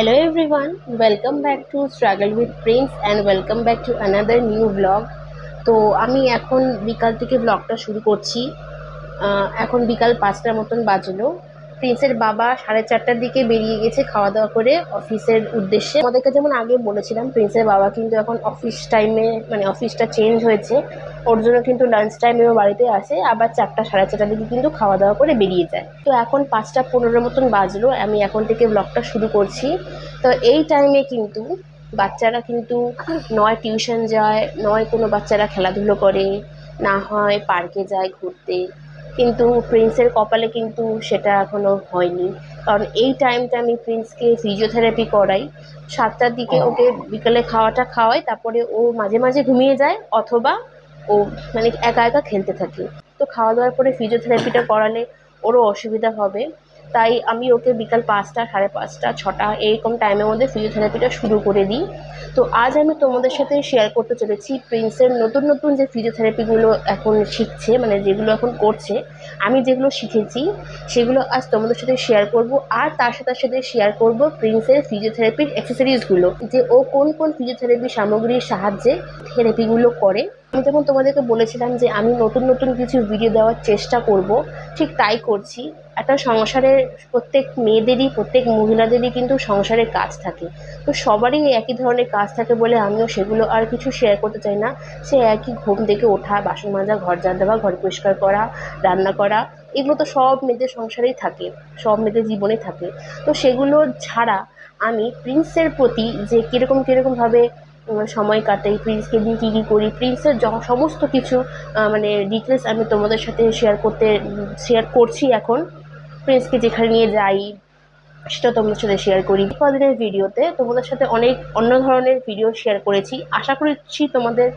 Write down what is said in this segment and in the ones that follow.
Hello everyone, welcome back to Struggle with Prince and welcome back to another new vlog. তো আমি এখন বিকাল থেকে ব্লগটা শুরু করছি এখন বিকাল পাঁচটার মতন বাজলো প্রিন্সের বাবা সাড়ে চারটার দিকে বেরিয়ে গেছে খাওয়া দাওয়া করে অফিসের উদ্দেশ্যে। আমাদেরকে যেমন আগে বলেছিলাম প্রিন্সের বাবা কিন্তু এখন অফিস টাইমে মানে অফিসটা চেঞ্জ হয়েছে। ওর জন্য কিন্তু লাঞ্চ টাইমেও বাড়িতে আসে আবার চারটা, সাড়ে চারটার দিকে কিন্তু খাওয়া দাওয়া করে বেরিয়ে যায়। তো এখন পাঁচটা পনেরোর মতন বাজলো, আমি এখন থেকে ব্লগটা শুরু করছি। তো এই টাইমে কিন্তু বাচ্চারা কিন্তু নয় টিউশন যায়, নয় কোনো বাচ্চারা খেলাধুলো করে, না হয় পার্কে যায় ঘুরতে। কিন্তু প্রিন্সের কপালে কিন্তু সেটা এখনও হয়নি। কারণ এই টাইমটা আমি প্রিন্সকে ফিজিওথেরাপি করাই। সাতটার দিকে ওকে বিকালে খাওয়াটা খাওয়াই তারপরে ও মাঝে মাঝে ঘুমিয়ে যায় অথবা ও মানে একা একা খেলতে থাকে। তো খাওয়া দাওয়ার পরে ফিজিওথেরাপিটা করালে ওরও অসুবিধা হবে। তাই আমি ওকে বিকাল পাঁচটা, সাড়ে পাঁচটা, ছটা এইরকম টাইমের মধ্যে ফিজিওথেরাপিটা শুরু করে দিই। তো আজ আমি তোমাদের সাথে শেয়ার করতে চলেছি প্রিন্সের নতুন নতুন যে ফিজিওথেরাপিগুলো এখন শিখছে মানে যেগুলো এখন করছে, আমি যেগুলো শিখেছি, সেগুলো আজ তোমাদের সাথে শেয়ার করব। আর তার সাথে সাথে শেয়ার করব প্রিন্সের ফিজিওথেরাপির অ্যাক্সেসরিজগুলো যে ও কোন কোন ফিজিওথেরাপি সামগ্রীর সাহায্যে থেরাপিগুলো করে। আমি যেমন তোমাদেরকে বলেছিলাম যে আমি নতুন নতুন কিছু ভিডিও দেওয়ার চেষ্টা করব। ঠিক তাই করছি। একটা সংসারের প্রত্যেক মেয়েদেরই, প্রত্যেক মহিলাদেরই কিন্তু সংসারে কাজ থাকে। তো সবারই একই ধরনের কাজ থাকে বলে আমিও সেগুলো আর কিছু শেয়ার করতে চাই না। সে একই ঘুম থেকে ওঠা, বাসন মাজা, ঘর ঝাড় দেওয়া, ঘর পরিষ্কার করা, রান্না করা, এগুলো তো সব মেয়েদের সংসারেই থাকে, সব মেয়েদের জীবনে থাকে। তো সেগুলো ছাড়া আমি প্রিন্সের প্রতি যে কীরকম কীরকমভাবে সময় কাটাই প্রিন্সকে নিয়ে কী কী করি প্রিন্সের সমস্ত কিছু মানে ডিটেলস আমি তোমাদের সাথে শেয়ার করতে শেয়ার করছি এখন। প্রিন্সকে যেখানে নিয়ে যাই সেটা তোমাদের সাথে শেয়ার করি। কদিনের ভিডিওতে তোমাদের সাথে অনেক অন্য ধরনের ভিডিও শেয়ার করেছি। আশা করছি তোমাদের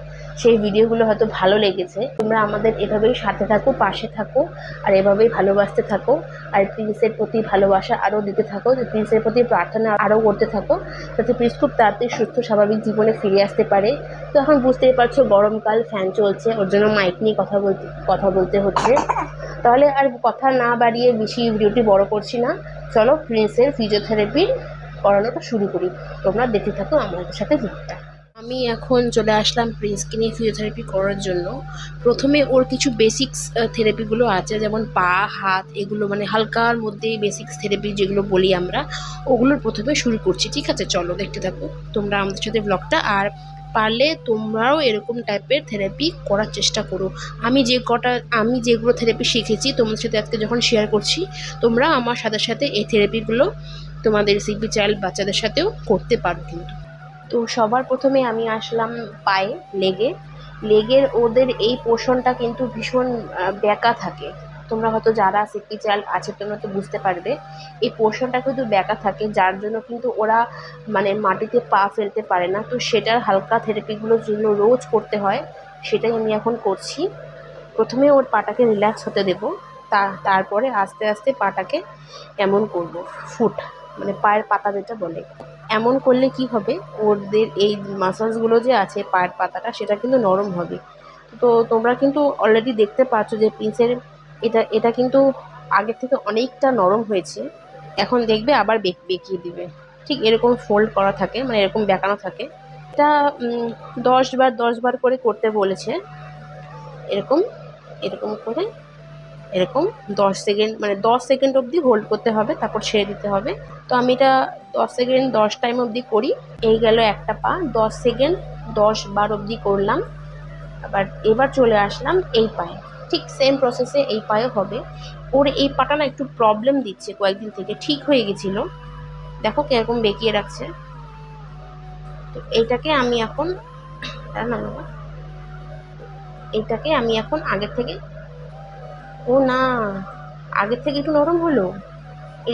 সেই ভিডিওগুলো হয়তো ভালো লেগেছে। তোমরা আমাদের এভাবেই সাথে থাকো, পাশে থাকো, আর এভাবেই ভালোবাসতে থাকো। আর প্রিন্সের প্রতি ভালোবাসা আরও দিতে থাকো। প্রিন্সের প্রতি প্রার্থনা আরও করতে থাকো। যাতে প্রিন্স খুব তাড়াতাড়ি সুস্থ, স্বাভাবিক জীবনে ফিরে আসতে পারে। তো এখন বুঝতেই পারছ, গরমকাল ফ্যান চলছে। ওর জন্য মাইক নিয়ে কথা বলতে কথা বলতে হচ্ছে। তাহলে আর কথা না বাড়িয়ে বেশি ভিডিওটি বড় করছি না। চলো প্রিন্সের ফিজিওথেরাপির করানোটা শুরু করি। তোমরা দেখতে থাকো আমাদের সাথে ভিডিওটা। আমি এখন চলে আসলাম প্রিন্সকে নিয়ে ফিজিওথেরাপি করার জন্য। প্রথমে ওর কিছু বেসিক্স থেরাপিগুলো আছে, যেমন পা, হাত, এগুলো মানে হালকার মধ্যে বেসিক্স থেরাপি যেগুলো বলি আমরা ওগুলোর প্রথমে শুরু করছি। ঠিক আছে? চলো দেখতে থাকো। তোমরা আমাদের সাথে ব্লগটা আর পারলে তোমরাও এরকম টাইপের থেরাপি করার চেষ্টা করো। আমি যে কটা, আমি যেগুলো থেরাপি শিখেছি, তোমাদের সাথে আজকে যখন শেয়ার করছি, তোমরা আমার সাথে সাথে এই থেরাপিগুলো তোমাদের সিপি চাইল্ড বাচ্চাদের সাথেও করতে পারো কিন্তু। তো সবার প্রথমে আমি আসলাম পায়ে লেগে। লেগের ওদের এই পোষণটা কিন্তু ভীষণ ব্যাকা থাকে। তোমরা হয়তো যারা সিপি চাইল্ড আছে তোমরা তো বুঝতে পারবে। এই পোর্শনটা কিন্তু ব্যাকা থাকে, যার জন্য কিন্তু ওরা মানে মাটিতে পা ফেলতে পারে না। তো সেটার হালকা থেরাপিগুলোর জন্য রোজ করতে হয়, সেটাই আমি এখন করছি। প্রথমে ওর পাটাকে রিল্যাক্স হতে দেব, তা, তারপরে আস্তে আস্তে পাটাকে এমন করব ফুট মানে পায়ের পাতা যেটা বলে। এমন করলে কি হবে? ওদের এই মাসাজগুলো যে আছে, পায়ের পাতাটা, সেটা কিন্তু নরম হবে। তো তোমরা কিন্তু অলরেডি দেখতে পাচ্ছ যে পিসের এটা এটা কিন্তু আগের থেকে অনেকটা নরম হয়েছে। এখন দেখবে আবার বেক- বেঁকিয়ে দিবে। ঠিক এরকম ফোল্ড করা থাকে মানে এরকম বেঁকানো থাকে। এটা দশ বার দশ বার করে করতে বলেছে। এরকম এরকম করে, এরকম দশ সেকেন্ড মানে দশ সেকেন্ড অবধি হোল্ড করতে হবে, তারপর ছেড়ে দিতে হবে। তো আমি এটা দশ সেকেন্ড, দশ টাইম অবধি করি। এই গেল একটা পা, দশ সেকেন্ড, দশ বার অবধি করলাম। আবার এবার চলে আসলাম এই পায়ে। ঠিক সেম প্রসেসে এই পায়েও হবে। ওর এই পাটা না একটু প্রবলেম দিচ্ছে কয়েকদিন থেকে, ঠিক হয়ে গেছিল। দেখো কীরকম বেঁকিয়ে রাখছে। তো এইটাকে আমি এখন। এইটাকে আমি এখন আগের থেকে, ও না, আগের থেকে একটু নরম হলো।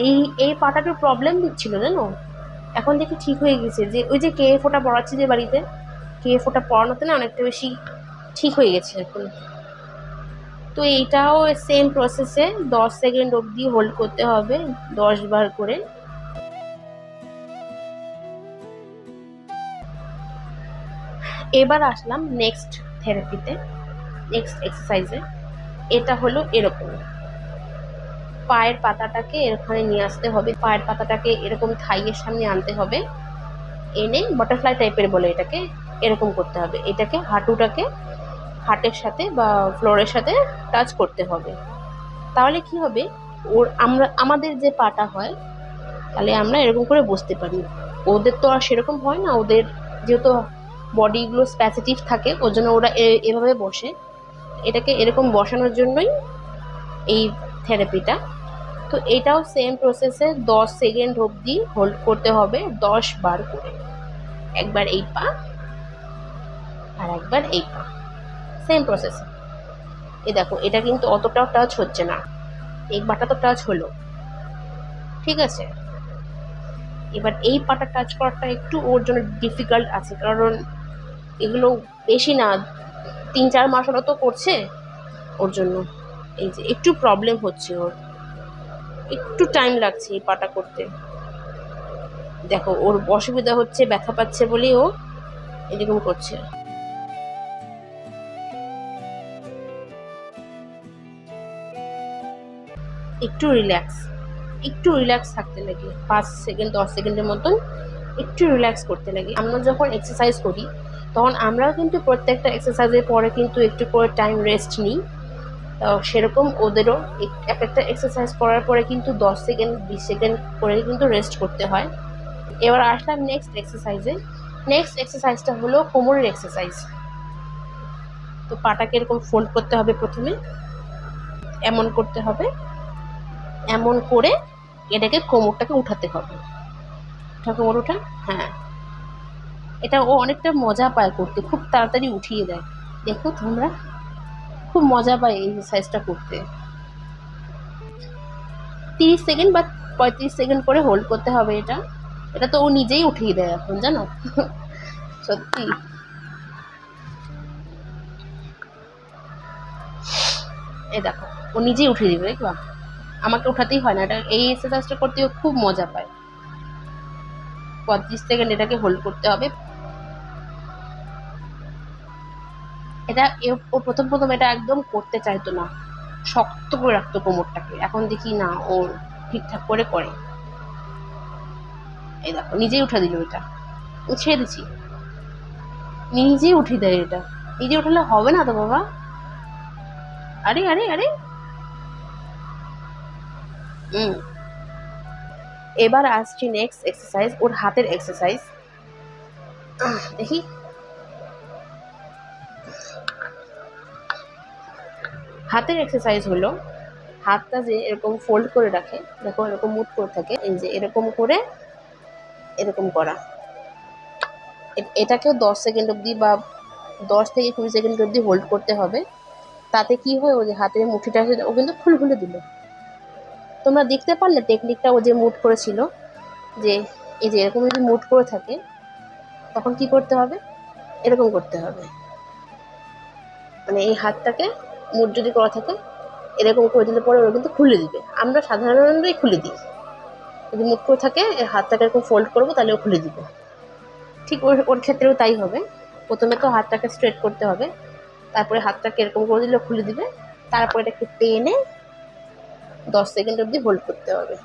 এই এই পাটা একটু প্রবলেম দিচ্ছিল, জানো? এখন দেখি ঠিক হয়ে গেছে। যে, ওই যে কে ফোটা পড়াচ্ছে যে বাড়িতে কে ফোটা পড়ানোতে না অনেকটা বেশি ঠিক হয়ে গেছে এখন। তো এইটাও সেম প্রসেসে দশ সেকেন্ড অবধি হোল্ড করতে হবে, দশ বার করে। এবার আসলাম নেক্সট থেরাপিতে নেক্সট এক্সারসাইজে এটা হলো এরকম। পায়ের পাতাটাকে এখানে নিয়ে আসতে হবে, পায়ের পাতাটাকে এরকম থাইয়ের সামনে আনতে হবে। এনে বাটারফ্লাই টাইপের বলে এটাকে, এরকম করতে হবে। এটাকে হাঁটুটাকে হাটের সাথে বা ফ্লোরের সাথে টাচ করতে হবে। তাহলে কি হবে? ওর আমরা, আমাদের যে পাটা হয়, তাহলে আমরা এরকম করে বসতে পারি। ওদের তো আর সেরকম হয় না। ওদের যেহেতু বডিগুলো স্প্যাসিটিভ থাকে, ওর জন্য ওরা এভাবে বসে। এটাকে এরকম বসানোর জন্যই এই থেরাপিটা তো এটাও সেম প্রসেসে দশ সেকেন্ড অবধি হোল্ড করতে হবে, দশ বার করে। একবার এই পা আর একবার এই পা। সেম প্রসেস এই দেখো, এটা কিন্তু অতটাও টাচ হচ্ছে না। একবারটা তো টাচ হলো। ঠিক আছে? এবার এই পাটা টাচ করাটা একটু ওর জন্য ডিফিকাল্ট আছে, কারণ এগুলো বেশি না, তিন চার মাস হলো তো করছে ওর জন্য। এই যে একটু প্রবলেম হচ্ছে ওর। একটু টাইম লাগছে এই পাটা করতে। দেখো, ওর অসুবিধা হচ্ছে, ব্যথা পাচ্ছে বলেই ও এরকম করছে। একটু রিল্যাক্স একটু রিল্যাক্স থাকতে লাগে। পাঁচ সেকেন্ড দশ সেকেন্ডের মতন একটু রিল্যাক্স করতে লাগে। আমরা যখন এক্সারসাইজ করি, তখন আমরাও কিন্তু প্রত্যেকটা এক্সারসাইজের পরে কিন্তু একটু করে টাইম রেস্ট নিই। তো সেরকম ওদেরও এক একটা এক্সারসাইজ করার পরে কিন্তু দশ সেকেন্ড বিশ সেকেন্ড করে কিন্তু রেস্ট করতে হয়। এবার আসলাম নেক্সট এক্সারসাইজে নেক্সট এক্সারসাইজটা হলো কোমরের এক্সারসাইজ তো পাটাকে এরকম ফোল্ড করতে হবে প্রথমে। এমন করতে হবে। এমন করে এটাকে কোমরটাকে উঠাতে হবে। কোমর উঠা। হ্যাঁ। এটা ও অনেকটা মজা পায় করতে। খুব তাড়াতাড়ি উঠিয়ে দেয়। দেখো তোমরা, খুব মজা পায় এই এক্সারসাইজটা করতে। তিরিশ সেকেন্ড বা পঁয়ত্রিশ সেকেন্ড করে হোল্ড করতে হবে এটা। এটা তো ও নিজেই উঠিয়ে দেয় এখন, জানো? সত্যি। এই দেখো, ও নিজেই উঠিয়ে দিবে, দেখবা? আমাকে উঠাতেই হয় না। এটা এই এক্সারসাইজটা করতে ও খুব মজা পায়। পঁয়ত্রিশ সেকেন্ড এটাকে হোল্ড করতে হবে। এটা ও প্রথম প্রথম এটা একদম করতে চাইতো না। শক্ত করে রাখতো কোমরটাকে। এখন দেখি না, ও ঠিকঠাক করে করে। এই দেখো, নিজেই উঠে দিল এটা। ছেড়ে দিচ্ছি নিজেই উঠিয়ে দেয় এটা। নিজে উঠালে হবে না তো বাবা? আরে আরে আরে। এবার আসছি নেক্সট এক্সারসাইজ ওর হাতের এক্সারসাইজ দেখি। হাতের এক্সারসাইজ হলো, হাতটা যে এরকম ফোল্ড করে রাখে, দেখো এরকম মুট করে থাকে, এই যে এরকম করে, এরকম করা। এটাকেও দশ সেকেন্ড অবধি বা দশ থেকে কুড়ি সেকেন্ড অবধি হোল্ড করতে হবে। তাতে কি হয়, ওই হাতের মুঠিটা ও কিন্তু খুলে খুলে দিল। তোমরা দেখতে পারলে টেকনিকটা ও যে মুট করেছিল, যে এই যে এরকম যদি মুট করে থাকে, তখন কি করতে হবে? এরকম করতে হবে। মানে এই হাতটাকে মুট যদি করা থাকে, এরকম করে দিলে পরে ওরা কিন্তু খুলে দিবে। আমরা সাধারণতই খুলে দিই। যদি মুট করে থাকে এর হাতটাকে এরকম ফোল্ড করব, তাহলে ও খুলে দিবে। ঠিক ওর ওর ক্ষেত্রেও তাই হবে। প্রথমে তো হাতটাকে স্ট্রেট করতে হবে। তারপরে হাতটাকে এরকম করে দিলে খুলে দিবে। তারপরে এটাকে টেনে দশ সেকেন্ড অবধি হোল্ড করতে হবে।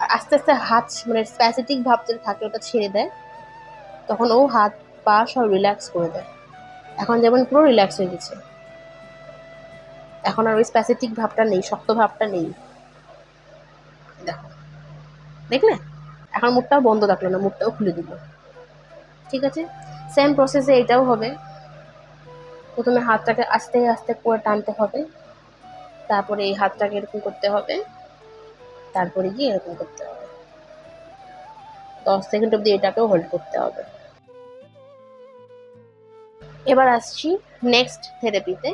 আর আস্তে আস্তে হাত মানে স্প্যাসিটিক ভাব যেটা থাকে, ওটা ছেড়ে দেয়, তখন ও হাত, পা সব রিল্যাক্স করে দেয়। এখন যেমন পুরো রিল্যাক্স হয়ে গেছে। এখন আর ওই স্প্যাসিটিক ভাবটা নেই, শক্ত ভাবটা নেই। দেখো। দেখলে? এখন মুখটাও বন্ধ রাখল না মুখটাও খুলে দিল। ঠিক আছে? সেম প্রসেসে এটাও হবে। প্রথমে হাতটাকে আস্তে আস্তে করে টানতে হবে। তারপরে এই হাতটাকে এরকম করতে হবে। তারপরে গিয়ে এরকম করতে হবে। দশ সেকেন্ড অবধি এটাকেও হোল্ড করতে হবে। এবার আসছি নেক্সট থেরাপিতে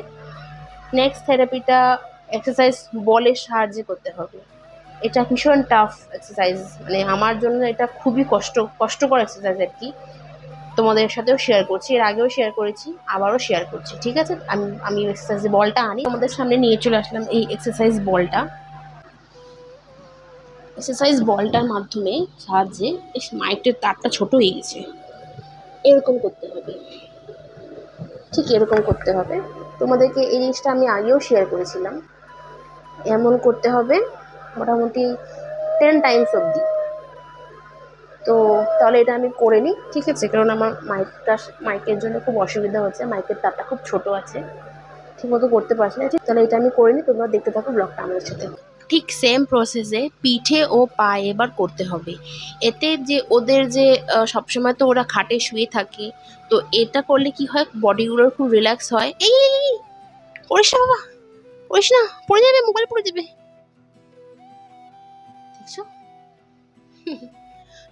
নেক্সট থেরাপিটা এক্সারসাইজ বলের সাহায্যে করতে হবে। এটা ভীষণ টাফ এক্সারসাইজ মানে আমার জন্য এটা খুবই কষ্ট, কষ্টকর এক্সারসাইজ আর কি। তোমাদের সাথেও শেয়ার করছি। এর আগেও শেয়ার করেছি, আবারও শেয়ার করছি, ঠিক আছে? আমি আমি এক্সারসাইজ বলটা আনি, তোমাদের সামনে নিয়ে চলে আসলাম এই এক্সারসাইজ বলটা। এক্সারসাইজ বলটার মাধ্যমে সাহায্যে এই মাইকটের তারটা ছোট হয়ে গেছে। এরকম করতে হবে। ঠিক এরকম করতে হবে। তোমাদেরকে এই জিনিসটা আমি আগেও শেয়ার করেছিলাম। এমন করতে হবে মোটামুটি টেন টাইমস অবধি। তো তাহলে এটা আমি করে নিই, ঠিক আছে? কারণ আমার মাইকটা, মাইকের জন্য খুব অসুবিধা হচ্ছে, মাইকের তারটা খুব ছোট আছে ঠিক মতো করতে পারছি না। ঠিক, তাহলে এটা আমি করে নিই, তোমরা দেখতে থাকো ব্লগটা আমার সাথে। ঠিক সেম প্রসেসে পিঠে ও পায়ে এবার করতে হবে। এতে যে ওদের যে সবসময় তো ওরা খাটে শুয়ে থাকে, তো এটা করলে কি হয়? বডিগুলোর খুব রিল্যাক্স হয়। এই করিস না বাবা না পড়ে যাবে, মোবাইল পড়ে যাবে। দেখছ?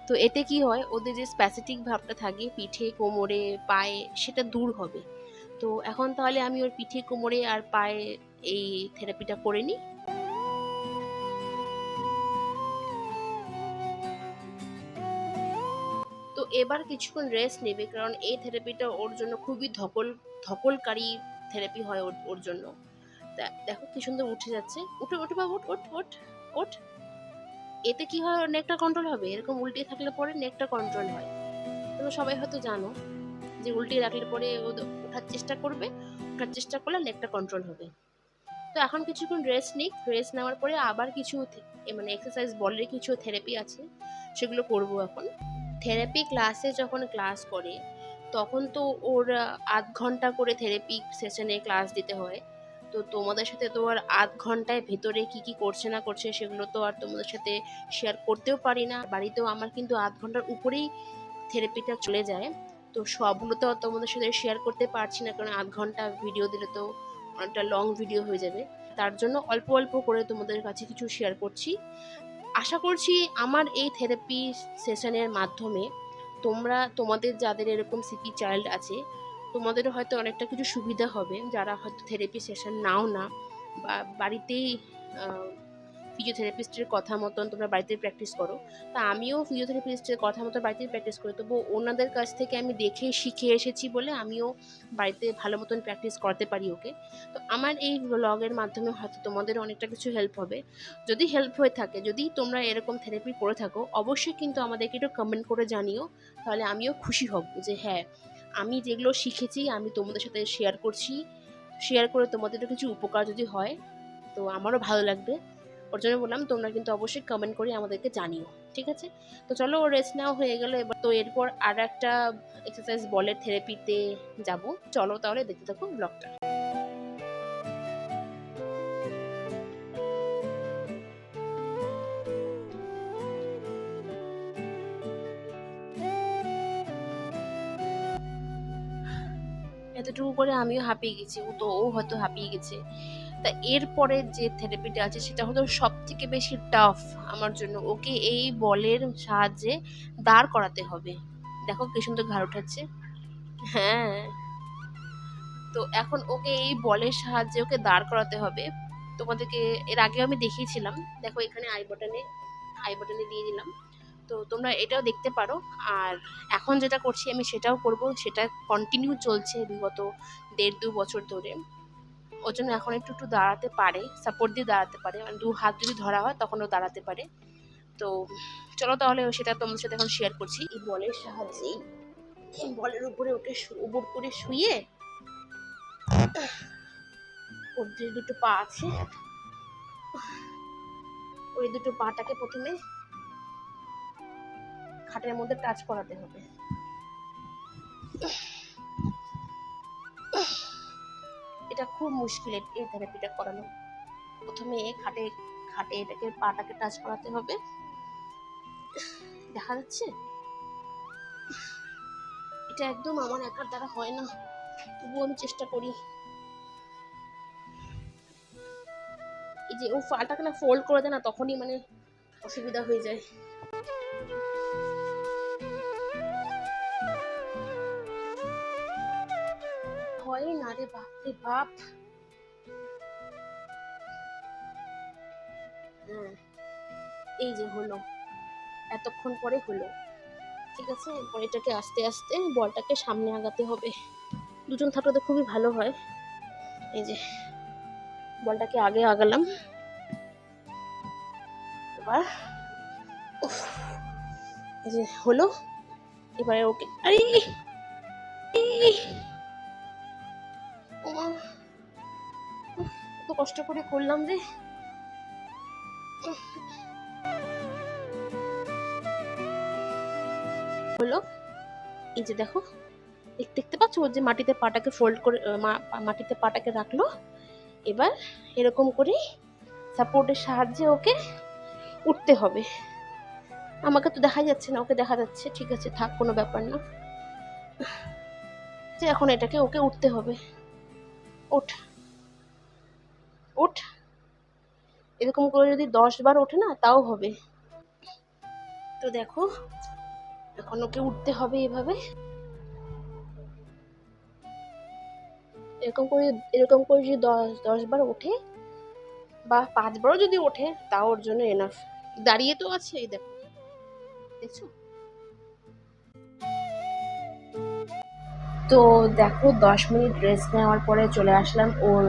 তো এতে কি হয়? ওদের যে স্প্যাসিটিক ভাবটা থাকে, পিঠে, কোমরে, পায়ে, সেটা দূর হবে। তো এখন তাহলে আমি ওর পিঠে, কোমরে আর পায়ে এই থেরাপিটা করে নিই। তো এবার কিছুক্ষণ রেস্ট নেবে, কারণ এই থেরাপিটা ওর জন্য খুবই ধকল, ধকলকারী থেরাপি হয় ওর ওর জন্য। দেখো কি সুন্দর উঠে যাচ্ছে। উঠে উঠে বাবু ওঠ ওঠ ওঠ এতে কি হয় নেকটা কন্ট্রোল হবে। এরকম উল্টে থাকলে পরে নেকটা কন্ট্রোল হয়। তোমরা সবাই হয়তো জানো যে উল্টে রাখলে পরে ওঠার চেষ্টা করবে, ওঠার চেষ্টা করলে নেকটা কন্ট্রোল হবে। তো এখন কিছুক্ষণ রেস্ট নিক। রেস্ট নেওয়ার পরে আবার কিছু মানে এক্সারসাইজ বলের কিছু থেরাপি আছে, সেগুলো করব এখন। থেরাপি ক্লাসে যখন ক্লাস করে, তখন তো ওর আধ ঘণ্টা করে থেরাপি সেশনে ক্লাস দিতে হয়। তো তোমাদের সাথে তো আর আধ ঘন্টায় ভেতরে কি কি করছে না করছে সেগুলো তো আর তোমাদের সাথে শেয়ার করতেও পারি না। বাড়িতেও আমার কিন্তু আধ ঘণ্টার উপরেই থেরাপিটা চলে যায়। তো সবগুলো তো তোমাদের সাথে শেয়ার করতে পারছি না কারণ আধ ঘণ্টা ভিডিও দিলে তো অনেকটা লং ভিডিও হয়ে যাবে। তার জন্য অল্প অল্প করে তোমাদের কাছে কিছু শেয়ার করছি। আশা করছি আমার এই থেরাপি সেশনের মাধ্যমে তোমরা, তোমাদের যাদের এরকম সিপি চাইল্ড আছে তোমাদেরও হয়তো অনেকটা কিছু সুবিধা হবে। যারা হয়তো থেরাপি সেশন নাও না বা বাড়িতেই ফিজিওথেরাপিস্টের কথা মতন তোমরা বাড়িতে প্র্যাকটিস করো, তা আমিও ফিজিওথেরাপিস্টের কথা মতো বাড়িতেই প্র্যাকটিস করি। তবু ওনাদের কাছ থেকে আমি দেখে শিখে এসেছি বলে আমিও বাড়িতে ভালো মতন প্র্যাকটিস করতে পারি ওকে। তো আমার এই ব্লগের মাধ্যমে হয়তো তোমাদের অনেকটা কিছু হেল্প হবে। যদি হেল্প হয়ে থাকে, যদি তোমরা এরকম থেরাপি করে থাকো, অবশ্যই কিন্তু আমাদেরকে একটু কমেন্ট করে জানিও। তাহলে আমিও খুশি হব যে হ্যাঁ আমি যেগুলো শিখেছি, আমি তোমাদের সাথে শেয়ার করছি। শেয়ার করে তোমাদেরও কিছু উপকার যদি হয়, তো আমারও ভালো লাগবে। ওর জন্য বললাম, তোমরা কিন্তু অবশ্যই কমেন্ট করে আমাদেরকে জানিও, ঠিক আছে? তো চলো ও রেস্ট নেওয়া হয়ে গেলো। এবার তো এরপর আর একটা এক্সারসাইজ বলের থেরাপিতে যাব। চলো তাহলে দেখতে থাকো ব্লগটা আমিও হাঁপিয়ে গেছি, ও তো, ও হয়তো হাঁপিয়ে গেছে। তা এরপরে যে থেরাপিটা আছে, সেটা হলো সব থেকে বেশি টাফ আমার জন্য। ওকে এই বলের সাহায্যে দাঁড় করাতে হবে। দেখো কি সুন্দর ঘাড় উঠাচ্ছে। হ্যাঁ। তো এখন ওকে এই বলের সাহায্যে ওকে দাঁড় করাতে হবে। তোমাদেরকে এর আগেও আমি দেখিয়েছিলাম। দেখো এখানে আই বাটনে আই বাটনে দিয়ে দিলাম। তো তোমরা এটাও দেখতে পারো। আর এখন যেটা করছি আমি সেটাও করব। সেটা কন্টিনিউ চলছে বিগত দেড় দু বছর ধরে। ওর জন্য এখন একটু একটু দাঁড়াতে পারে সাপোর্ট দিয়ে দাঁড়াতে পারে। মানে দু হাত যদি ধরা হয় তখনও দাঁড়াতে পারে। তো চলো তাহলে সেটা তোমাদের সাথে এখন শেয়ার করছি। এই বলের সাহায্যেই এই বলের উপরে ওকে উপর করে শুয়ে ওর যে দুটো পা আছে, ওই দুটো পাটাকে প্রথমে খাটের মধ্যে টাচ করাতে হবে। এটা খুব মুশকিল এই থেরাপিটা করানো। প্রথমে খাটে খাটে এটাকে, পাটাকে টাচ করাতে হবে। দেখা যাচ্ছে? এটা একদম আমার একার দ্বারা হয় না। তবুও আমি চেষ্টা করি। এই যে ও পাটাকে না ফোল্ড করে দেয় না, তখনই মানে অসুবিধা হয়ে যায়। হয় না রে বাপ রে বাপ। হ্যাঁ এই যে হলো, এতক্ষণ পরে হলো। ঠিক আছে? এটাকে আস্তে আস্তে বলটাকে সামনে আগাতে হবে। দুজন থাকলে তো খুবই ভালো হয়। এই যে, বলটাকে আগে আগালাম। এবার এই যে হলো। এবারে ওকে, আরে কষ্ট করে করলাম রে হলো, এই যে দেখো দেখতে পাচ্ছ? ওর যে মাটিতে পাটাকে ফোল্ড করে মাটিতে পাটাকে রাখল। এবার এরকম করে সাপোর্টের সাহায্যে ওকে উঠতে হবে। আমাকে তো দেখা যাচ্ছে না, ওকে দেখা যাচ্ছে। ঠিক আছে, থাক, কোনো ব্যাপার না। যে এখন এটাকে ওকে উঠতে হবে। ওঠ। ওঠ এরকম করে যদি দশ বার ওঠে না, তাও হবে। তো দেখো, এখন ওকে উঠতে হবে এভাবে। এরকম করে এরকম করে যদি দশ দশ বার ওঠে, বা পাঁচবারও যদি ওঠে, তাও ওর জন্য এনাফ দাঁড়িয়ে তো আছে, এই দেখো। দেখছ? তো দেখো, দশ মিনিট রেস্ট নেওয়ার পরে চলে আসলাম ওর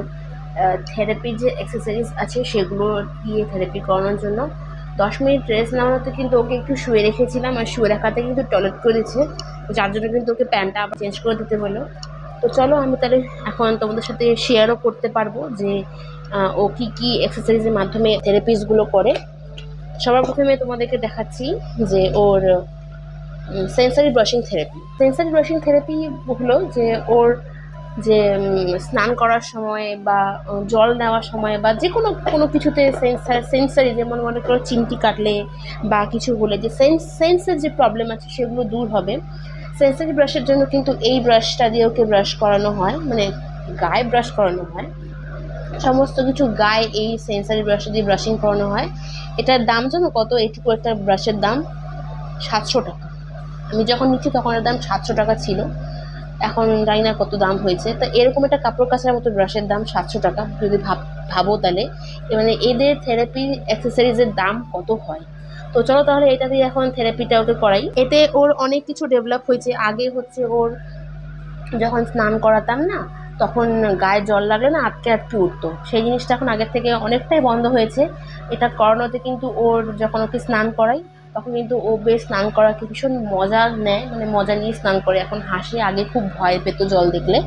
থেরাপির যে এক্সারসাইজ আছে সেগুলো দিয়ে থেরাপি করানোর জন্য। দশ মিনিট রেস্ট নেওয়াতে কিন্তু ওকে একটু শুয়ে রেখেছিলাম আর শুয়ে রাখাতে কিন্তু টয়লেট করেছে। যার জন্য কিন্তু ওকে প্যান্টটা আবার চেঞ্জ করে দিতে হলো। তো চলো আমি তাহলে এখন তোমাদের সাথে শেয়ারও করতে পারব যে ও কী কী এক্সারসাইজের মাধ্যমে থেরাপিসগুলো করে। সবার প্রথমে তোমাদেরকে দেখাচ্ছি যে ওর sensory brushing therapy sensory brushing therapy হলো যে ওর যে স্নান করার সময় বা জল নেওয়ার সময় বা যে কোনো কোনো কিছুতে সেন্সার সেন্সারি যেমন মনে করো চিমটি কাটলে বা কিছু হলে যে সেন্স সেন্সের যে প্রবলেম আছে সেগুলো দূর হবে। সেন্সারি ব্রাশের জন্য কিন্তু এই ব্রাশটা দিয়ে ওকে ব্রাশ করানো হয় মানে গায়ে ব্রাশ করানো হয়। সমস্ত কিছু গায়ে এই সেন্সারি ব্রাশ দিয়ে ব্রাশিং করানো হয়। এটার দাম জানো কত? এইটুকু একটা ব্রাশের দাম সাতশো টাকা। আমি যখন নিচ্ছি তখন এর দাম সাতশো টাকা ছিল। এখন জানি না কত দাম হয়েছে। তা এরকম একটা কাপড় কাচার মতো ব্রাশের দাম সাতশো টাকা, যদি ভাব, ভাবো তাহলে। মানে এদের থেরাপি অ্যাক্সেসরিজের দাম কত হয়? তো চলো তাহলে এটা দিয়ে এখন থেরাপিটা ওকে করাই। এতে ওর অনেক কিছু ডেভেলপ হয়েছে। আগে হচ্ছে ওর যখন স্নান করাতাম না, তখন গায়ে জল লাগলে না, আটকে আটকে উঠতো। সেই জিনিসটা এখন আগের থেকে অনেকটাই বন্ধ হয়েছে। এটা করানোতে কিন্তু ওর যখন ওকে স্নান করাই তখন কিন্তু ও বেশ স্নান করাকে ভীষণ মজা নেয় মানে মজা নিয়ে স্নান করে। এখন হাসে আগে খুব ভয় পেতো জল দেখলে,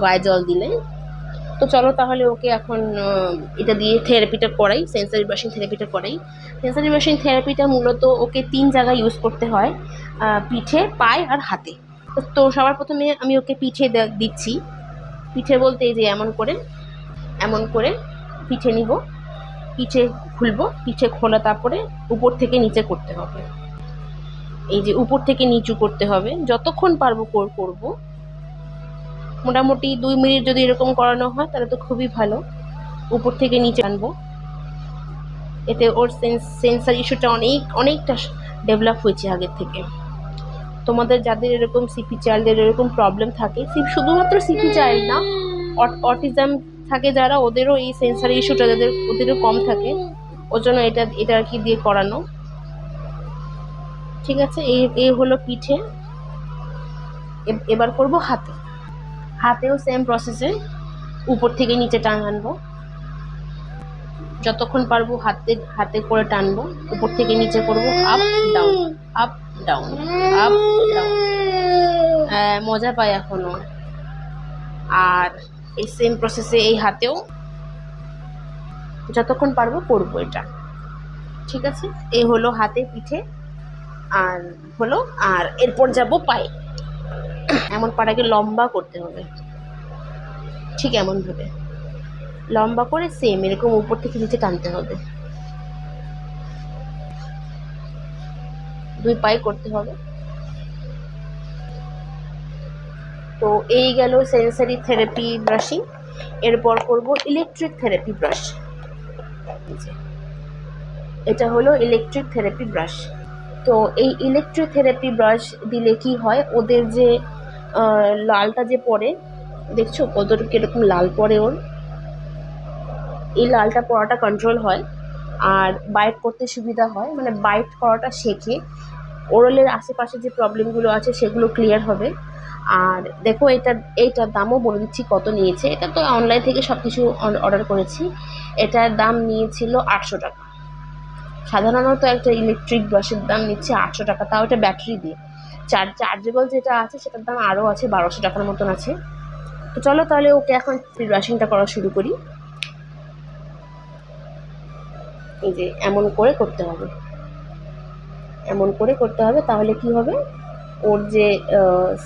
গায়ে জল দিলে। তো চলো তাহলে ওকে এখন এটা দিয়ে থেরাপিটা করাই, সেন্সারি ব্রাশিং থেরাপিটা করাই। সেন্সারি ব্রাশিং থেরাপিটা মূলত ওকে তিন জায়গায় ইউজ করতে হয় পিঠে, পায়ে আর হাতে। তো- তো সবার প্রথমে আমি ওকে পিঠে দিচ্ছি। পিঠে বলতে এই যে এমন করে এমন করে পিঠে নিব। পিঠে খুলবো, পিঠে খোলা তারপরে উপর থেকে নিচে করতে হবে। এই যে উপর থেকে নিচু করতে হবে, যতক্ষণ পারব কর- করব। মোটামুটি দুই মিনিট যদি এরকম করানো হয়, তাহলে তো খুবই ভালো। উপর থেকে নিচে আনব। এতে ওর সেন্স সেন্সার ইস্যুটা অনেক, অনেকটা ডেভেলপ হয়েছে আগের থেকে। তোমাদের যাদের এরকম সিপি চাইল্ডের এরকম প্রবলেম থাকে শুধুমাত্র সিপি চাইল্ড না অটিজম থাকে যারা, ওদেরও এই সেন্সারি ইস্যুটা যাদের, ওদেরও কম থাকে। ওর জন্য এটা এটা আর কি দিয়ে করানো। ঠিক আছে? এই এই হলো পিঠে। এব- এবার করব হাতে। হাতেও সেম প্রসেসে উপর থেকে নিচে টান আনব। যতক্ষণ পারব হাতে হাতে করে টানবো। উপর থেকে নিচে করব up down up down up down মজা পায় এখনও। আর এই সেম প্রসেসে এই হাতেও। যতক্ষণ পারব করব এটা। ঠিক আছে? এই হলো হাতে পিঠে, আর হলো, আর এরপর যাব পায়ে। এমন পাটাকে লম্বা করতে হবে। ঠিক এমন ভাবে লম্বা করে সেম এরকম উপর থেকে নিচে টানতে হবে। দুই পায়ে করতে হবে। তো এই গেল সেন্সারি থেরাপি ব্রাশিং এরপর করব ইলেকট্রিক থেরাপি ব্রাশ এটা হলো ইলেকট্রিক থেরাপি ব্রাশ তো এই ইলেকট্রিক থেরাপি ব্রাশ দিলে কি হয়? ওদের যে লালটা যে পড়ে, দেখছ? কতটুকু এরকম লাল পড়ে ওর। এই লালটা পড়াটা কন্ট্রোল হয়। আর বাইট করতে সুবিধা হয়। মানে বাইট করাটা শেখে। ওরলের আশেপাশে যে প্রবলেমগুলো আছে, সেগুলো ক্লিয়ার হবে। আর দেখো এটা, এইটার দামও বলে দিচ্ছি কত নিয়েছে। এটা তো অনলাইন থেকে সব কিছু অর্ডার করেছি। এটার দাম নিয়েছিল আটশো টাকা। সাধারণত একটা ইলেকট্রিক ব্রাশের দাম নিচ্ছে আটশো টাকা, তাও এটা ব্যাটারি দিয়ে। চার্জ চার্জেবল যেটা আছে, সেটার দাম আরও আছে বারোশো টাকার মতন আছে। তো চলো তাহলে ওকে এখন ব্রাশিংটা করা শুরু করি। এই যে এমন করে করতে হবে। এমন করে করতে হবে, তাহলে কি হবে? ওর যে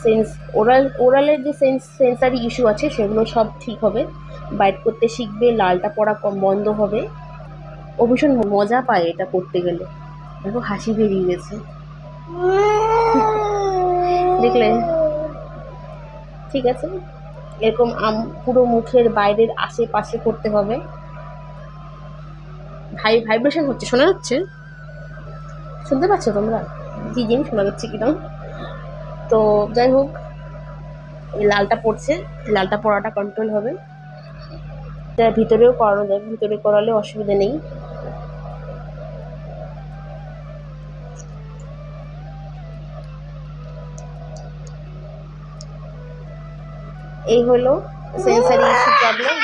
সেন্স ওরাল ওরালের যে সেন্স সেন্সারি ইস্যু আছে, সেগুলো সব ঠিক হবে। বাইট করতে শিখবে, লালটা পড়া কম বন্ধ হবে। ও ভীষণ মজা পায় এটা করতে গেলে। দেখো, হাসি বেরিয়ে গেছে। দেখলে? ঠিক আছে। এরকম আম, পুরো মুখের বাইরের আশেপাশে করতে হবে। ভাই ভাইব্রেশন হচ্ছে, শোনা যাচ্ছে? শুনতে পাচ্ছ তোমরা? কি জিনিস শোনা যাচ্ছে কিরম? তো যাই হোক, লালটা পড়ছে, লালটা পড়াটা কন্ট্রোল হবে। এটা ভিতরেও করানো যাবে, ভিতরে করালে অসুবিধা নেই। এই হলো সেন্সারি ইস্যু প্রবলেম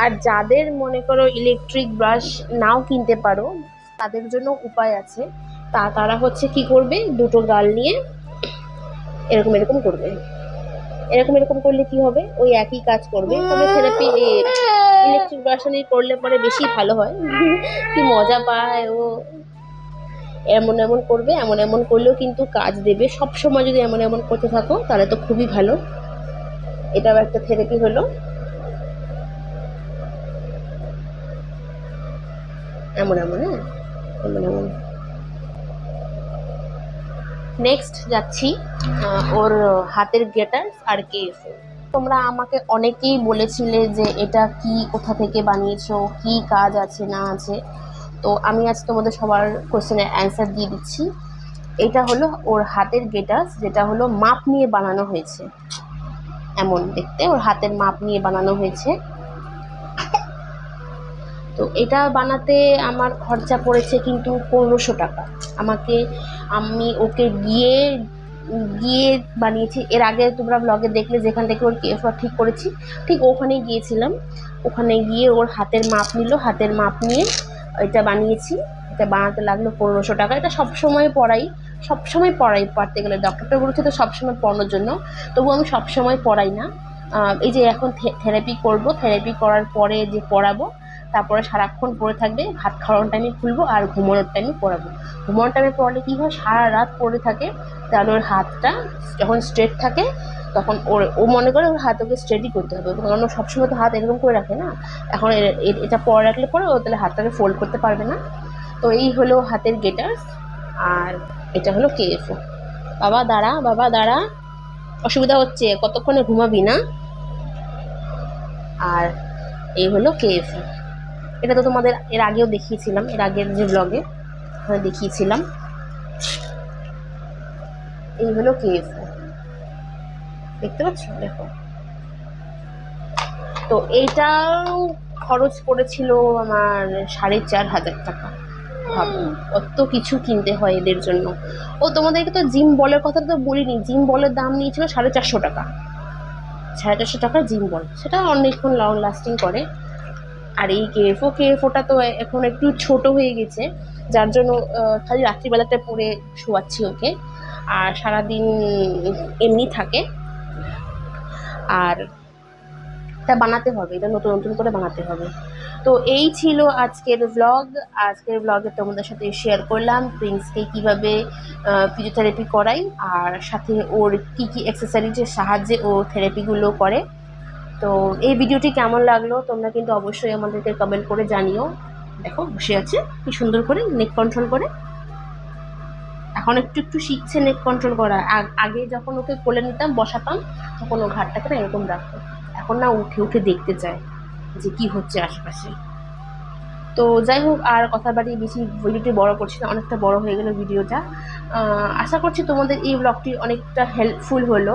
আর যাদের মনে করো ইলেকট্রিক ব্রাশ নাও কিনতে পারো, তাদের জন্য উপায় আছে। তা তারা হচ্ছে কি করবে? দুটো গাল নিয়ে এরকম এরকম করবে। এরকম এরকম করলে কি হবে? ওই একই কাজ করবে। তবে থেরাপি ইলেকট্রিক ব্রাশ নিয়ে করলে পরে বেশি ভালো হয়। কি মজা পায় ও। এমন এমন করবে, এমন এমন করলেও কিন্তু কাজ দেবে। সব সময় যদি এমন এমন করতে থাকো, তাহলে তো খুবই ভালো। এটাও একটা থেরাপি হলো। এমন এমন হ্যাঁ? এমন এমন নেক্সট যাচ্ছি ওর হাতের গেটার্স আর কেএফও তোমরা আমাকে অনেকেই বলেছিলে যে এটা কি কোথা থেকে বানিয়েছো কি কাজ আছে না আছে। তো আমি আজ তোমাদের সবার কোশ্চেনের অ্যান্সার দিয়ে দিচ্ছি। এটা হলো ওর হাতের গেটার্স যেটা হলো মাপ নিয়ে বানানো হয়েছে। এমন দেখতে ওর হাতের মাপ নিয়ে বানানো হয়েছে। তো এটা বানাতে আমার খরচা পড়েছে কিন্তু পনেরোশো টাকা। আমাকে, আমি ওকে গিয়ে গিয়ে বানিয়েছি। এর আগে তোমরা ব্লগে দেখলে যেখান থেকে ওর কেফা ঠিক করেছি, ঠিক ওখানে গিয়েছিলাম। ওখানে গিয়ে ওর হাতের মাপ নিল। হাতের মাপ নিয়ে এটা বানিয়েছি। এটা বানাতে লাগল পনেরোশো টাকা। এটা সবসময় পড়াই। সবসময় পড়াই পড়তে গেলে। ডক্টরটা বলেছে তো সবসময় পড়ানোর জন্য। তবু আমি সবসময় পড়াই না। এই যে এখন থেরাপি করব। থেরাপি করার পরে যে পড়াবো তারপরে সারাক্ষণ পড়ে থাকবে, ভাত খাওয়ানোর টাইমে খুলবো আর ঘুমানোর টাইমে পড়াবো। ঘুমানোর টাইমে পড়ালে কী হয়, সারা রাত পড়ে থাকে তাহলে ওর হাতটা যখন স্ট্রেট থাকে, তখন ওর, ও মনে করে ওর হাত ওকে স্ট্রেটই করতে হবে। কারণ ও সবসময় তো হাত এরকম করে রাখে না। এখন এটা পরে রাখলে পরে ও তাহলে হাতটাকে ফোল্ড করতে পারবে না। তো এই হলো হাতের গেটার্স আর এটা হলো কেএফও বাবা, দাঁড়া বাবা, দাঁড়া। অসুবিধা হচ্ছে, কতক্ষণে ঘুমাবি না? আর এই হলো কেএফও এটা তো তোমাদের এর আগেও দেখিয়েছিলাম, এর আগের যে ব্লগে ওখানে দেখিয়েছিলাম। এই হলো কেএফও দেখতে পাচ্ছ? দেখো। তো এইটাও খরচ পড়েছিল আমার সাড়ে চার হাজার টাকা। ভাবো, কত কিছু কিনতে হয় এদের জন্য। ও, তোমাদেরকে তো জিম বলের কথা তো বলিনি। জিম বলের দাম নিয়েছিল সাড়ে চারশো টাকা। সাড়ে চারশো টাকা জিম বল। সেটা অনেকক্ষণ লং লাস্টিং করে। আর এই কেএফও কেএফওটা তো এখন একটু ছোট হয়ে গেছে, যার জন্য খালি রাত্রিবেলাটা পরে শোয়াচ্ছি ওকে। আর সারাদিন এমনি থাকে। আর এটা বানাতে হবে, এটা নতুন নতুন করে বানাতে হবে। তো এই ছিল আজকের ব্লগ আজকের ব্লগে তোমাদের সাথে শেয়ার করলাম প্রিন্সকে কীভাবে ফিজিওথেরাপি করাই, আর সাথে ওর কী কী এক্সারসাইজের সাহায্যে ও থেরাপিগুলো করে। তো এই ভিডিওটি কেমন লাগল তোমরা কিন্তু অবশ্যই আমাদেরকে কমেন্ট করে জানিও। দেখো, বসে আছে। কি সুন্দর করে নেক কন্ট্রোল করে। এখন একটু একটু শিখছে নেক কন্ট্রোল করা। আগ- যখন ওকে কোলে নিতাম, বসাতাম, তখন ও ঘাটটাকে না এরকম রাখতো। এখন না উঠে উঠে দেখতে চায় যে কি হচ্ছে আশেপাশে। তো যাই হোক, আর কথা বাড়িয়ে বেশি ভিডিওটি বড় করছি না, অনেকটা বড় হয়ে গেল ভিডিওটা। আশা করছি তোমাদের এই ব্লগটি অনেকটা হেল্পফুল হলো।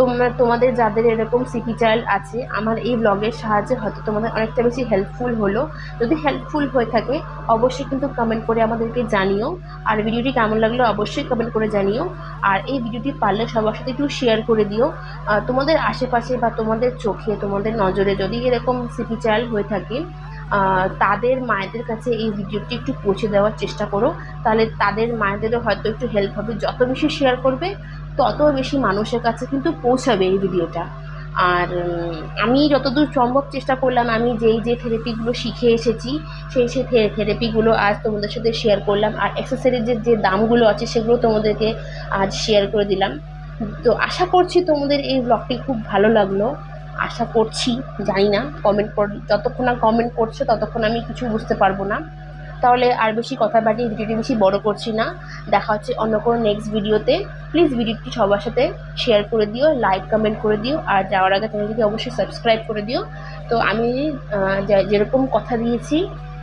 তোমরা, তোমাদের যাদের এরকম সিপি চাইল্ড আছে, আমার এই ব্লগের সাহায্যে হয়তো তোমাদের অনেকটা বেশি হেল্পফুল হলো। যদি হেল্পফুল হয়ে থাকে, অবশ্যই কিন্তু কমেন্ট করে আমাদেরকে জানিও। আর ভিডিওটি কেমন লাগল অবশ্যই কমেন্ট করে জানিও। আর এই ভিডিওটি পারলে সবার সাথে একটু শেয়ার করে দিও। তোমাদের আশেপাশে বা তোমাদের চোখে, তোমাদের নজরে যদি এরকম সিপি চাইল্ড হয়ে থাকে তাদের মায়েদের কাছে এই ভিডিওটি একটু পৌঁছে দেওয়ার চেষ্টা করো। তাহলে তাদের মায়েদেরও হয়তো একটু হেল্প হবে। যত বেশি শেয়ার করবে, তত বেশি মানুষের কাছে কিন্তু পৌঁছাবে এই ভিডিওটা। আর আমি যতদূর সম্ভব চেষ্টা করলাম, আমি যেই যে থেরাপিগুলো শিখে এসেছি, সেই সেই থেরাপিগুলো আজ তোমাদের সাথে শেয়ার করলাম। আর অ্যাক্সেসরিজের যে দামগুলো আছে, সেগুলো তোমাদেরকে আজ শেয়ার করে দিলাম। তো আশা করছি তোমাদের এই ব্লগটি খুব ভালো লাগল। আশা করছি, জানি না কমেন্ট কর, যতক্ষণ না কমেন্ট করছ ততক্ষণ আমি কিছু বুঝতে পারব না। তাহলে আর বেশি কথা বাড়িয়ে ভিডিওটি বেশি বড় করছি না। দেখা হচ্ছে অন্য কোনো নেক্সট ভিডিওতে প্লিজ ভিডিওটি সবার সাথে শেয়ার করে দিও লাইক কমেন্ট করে দিও, আর যাওয়ার আগে চ্যানেলটিকে অবশ্যই সাবস্ক্রাইব করে দিও। তো আমি যেরকম কথা দিয়েছি,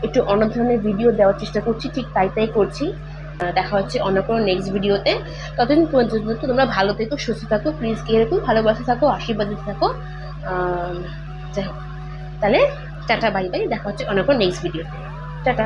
একটু অন্য ধরনের ভিডিও দেওয়ার চেষ্টা করছি, ঠিক তাই তাই করছি। দেখা হচ্ছে অন্য কোনো নেক্সট ভিডিওতে ততদিন পর্যন্ত তোমরা ভালো থেকো, সুস্থ থাকো প্লিজ এরকম ভালোবাসা থাকো, আশীর্বাদ থাকো। যাই হোক। তাহলে টাটা বাই বাই। দেখা হচ্ছে অনেকক্ষণ নেক্সট ভিডিওতে টাটা।